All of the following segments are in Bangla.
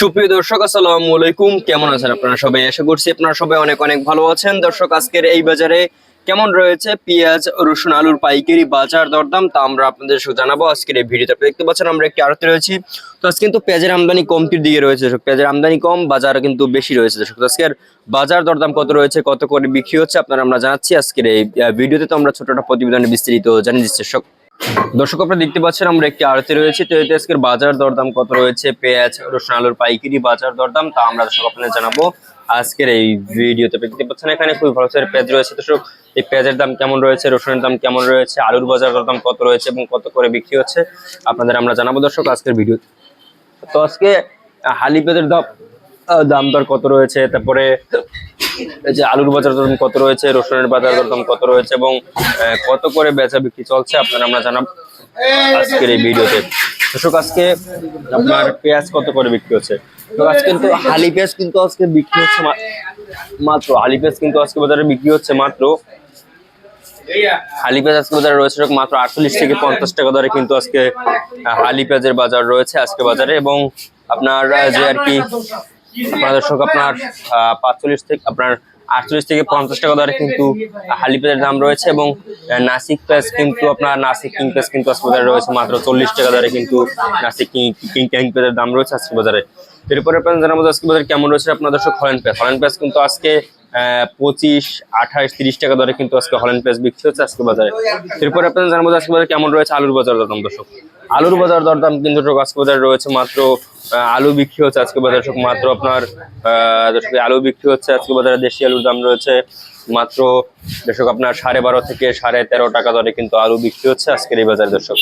সুপ্রিয় দর্শক, আসসালামু আলাইকুম। কেমন আছেন আপনারা সবাই? আশা করছি আপনারা সবাই অনেক অনেক ভালো আছেন। দর্শক, আজকের এই বাজারে কেমন রয়েছে? পেঁয়াজ, রসুন, আলুর পাইকারি বাজার দরদাম, তা আমরা আপনাদের জানাব আজকের এই ভিডিওতে। আপনি দেখতে পাচ্ছেন, আমরা একটি আড়তে রয়েছি। তো আজকে কিন্তু পেঁয়াজের আমদানি কমতির দিকে রয়েছে পেঁয়াজের আমদানি কম, বাজার কিন্তু বেশি রয়েছে, দর্শক। আজকের বাজার দরদাম কত রয়েছে, কত করে বিক্রি হচ্ছে, আপনারা আমরা জানাচ্ছি আজকের এই ভিডিওতে। তো আমরা ছোটটা প্রতিবেদনে বিস্তারিত জানিয়ে দিচ্ছি দর্শক, আপনারা দেখতে পাচ্ছেন আমরা একটি আরতি রয়েছে। তো এতে আজকের বাজার দরদাম কত রয়েছে? পেঁয়াজ, রসুন, আলুর পাইকারি বাজার দরদাম, তা আমরা দর্শক, আপনাদের জানাব। আজকের এই ভিডিওতে দেখতে পাচ্ছেন এখানে খুবই ভালো পেঁয়াজ রয়েছে। দর্শক, এই পেঁয়াজের দাম কেমন রয়েছে? রসুনের দাম কেমন রয়েছে? আলুর বাজার দরদাম কত রয়েছে এবং কত করে বিক্রি হচ্ছে? আপনাদের আমরা জানাব দর্শক আজকের ভিডিও। তো আজকে হালি পেঁয়াজের দাম দাম দর কত রয়েছে? তারপরে যে আলুর বাজার দর কত রয়েছে, রসুনের বাজার দরদাম কত রয়েছে এবং কত করে বেচা বিক্রি চলছে আপনারা আমরা জানাব আজকের এই ভিডিওতে। দর্শক, আজকে আপনার পেঁয়াজ কত করে বিক্রি হচ্ছে? আজকে কিন্তু হালি পেঁয়াজ কিন্তু আজকে বিক্রি হচ্ছে মাত্র, হালি পেঁয়াজ কিন্তু আজকে বাজারে বিক্রি হচ্ছে মাত্র। হালি পেঁয়াজ আজকে বাজারে রয়েছে মাত্র আটচল্লিশ থেকে পঞ্চাশ টাকা দরে কিন্তু আজকে হালি পেঁয়াজের বাজার রয়েছে আজকে বাজারে এবং আপনার যে আর কি দর্শক, আপনার পাঁচচল্লিশ থেকে, আপনার আটচল্লিশ থেকে পঞ্চাশ টাকা দরে কিন্তু হালি পেঁয়াজের দাম রয়েছে এবং নাসিক পেঁয়াজ কিন্তু আপনার নাসিক কিং পেঁয়াজ কিন্তু আজকে বাজারে রয়েছে মাত্র চল্লিশ টাকা দরে কিন্তু নাসিক কিং কিং পেঁয়াজের দাম রয়েছে আজকে বাজারে। এরপরে আপনার জানাব আজকে বাজারে কেমন রয়েছে আপনার দর্শক হলেন পেঁয়াজ হলেন পেঁয়াজ কিন্তু আজকে পঁচিশ, আঠাশ, তিরিশ টাকা দরে কিন্তু আজকে হলেন পেঁয়াজ বিক্রি হচ্ছে আজকে বাজারে। এরপরে আপনার জানাব আজকে বাজারে কেমন রয়েছে আলুর বাজার দরদাম, দর্শক? আলুর বাজার দরদাম কিন্তু আজকে বাজারে রয়েছে মাত্র আলু বিক্রি হচ্ছে আজকে বাজার। দর্শক মাত্র আপনার আহ, আলু বিক্রি হচ্ছে আজকে বাজারে। দেশি আলুর দাম রয়েছে মাত্র দর্শক আপনার সাড়ে বারো থেকে সাড়ে তেরো টাকা দরে কিন্তু আলু বিক্রি হচ্ছে আজকের এই বাজারে দর্শক।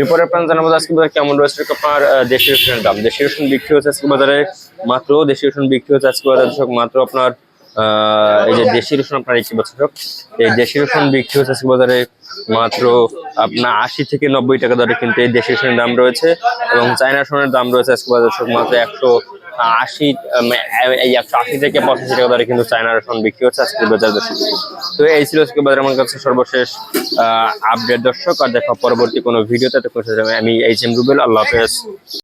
এরপরে আপনার জানাব আজকে বাজার কেমন রয়েছে আপনার দেশি রসুনের দাম। দেশি রসুন বিক্রি হচ্ছে আজকে বাজারে মাত্র দেশি রসুন বিক্রি হচ্ছে আজকে বাজারে দর্শক মাত্র আপনার এই যে দেশি রসুন আপনার একটি বছর এই দেশি রসুন বিক্রি হচ্ছে আজকে বাজারে মাত্র আপনার আশি থেকে নব্বই টাকা দরে কিন্তু এই দেশি রসুনের দাম রয়েছে এবং চায়না রসুনের দাম রয়েছে আজকে বাজারে মাত্র একশো আশি এই একশো আশি থেকে পঁচাশি টাকা দরে কিন্তু চায়না রসুন বিক্রি হচ্ছে আজকে বাজার দর্শক তো এই ছিল আজকে বাজার আমার কাছে সর্বশেষ আপডেট দর্শক আর দেখা পরবর্তী কোনো ভিডিওতে আমি এইচ এম রুবেল আল্লাহ হাফেজ।